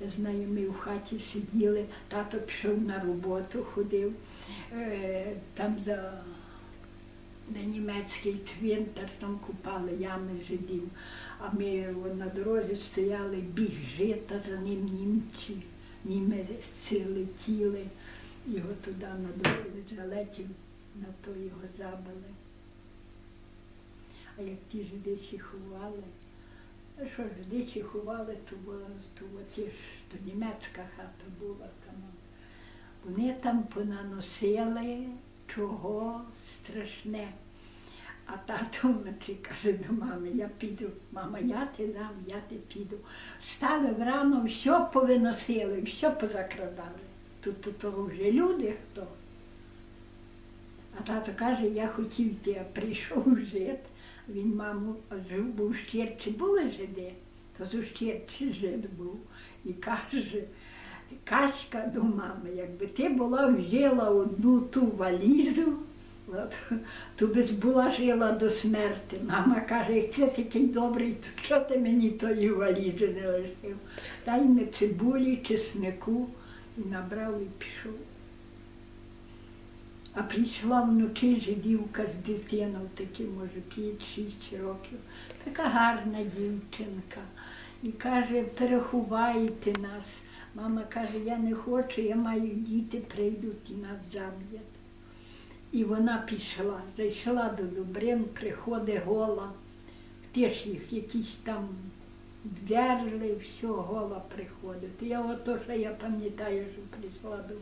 Я знаю, ми в хаті сиділи, тато пішов на роботу, ходив е, там за де німецький цвинтар, там купали ями жидів. А ми на дорозі стояли біг жита, за ним німці, німці летіли. Його туди на дорозі залетів, на то його забили. А як ті жиди ховали, а що ж, дичі ховали, то, то, от ж, то німецька хата була там. Вони там понаносили чого страшне. А тато вночі каже до мами, я піду. Мама, я ти дам, я ти піду. Стали врано, все повиносили, все позакрадали. Тут то, то вже люди хто. А тато каже, я хотів йти, прийшов жит. Він маму жив, бо в Щерці були жиди, то з Щерці жид був. І каже, Каська до мами, якби ти була вжила одну ту валізу, от, то би була жила до смерти. Мама каже, як ти такий добрий, то що ти мені тої валізи не лишив? Дай ми цибулі, чеснику і набрав і пішов. А прийшла вночі жидівка з дитиною, такі, може, 5-6 років, така гарна дівчинка. І каже, переховайте нас. Мама каже, я не хочу, я маю діти, прийдуть і нас заб'ять. І вона пішла, зайшла до Добрин, приходить гола. Теж їх якісь там вдерли, все, гола приходить. Я ото, що я пам'ятаю, що прийшла до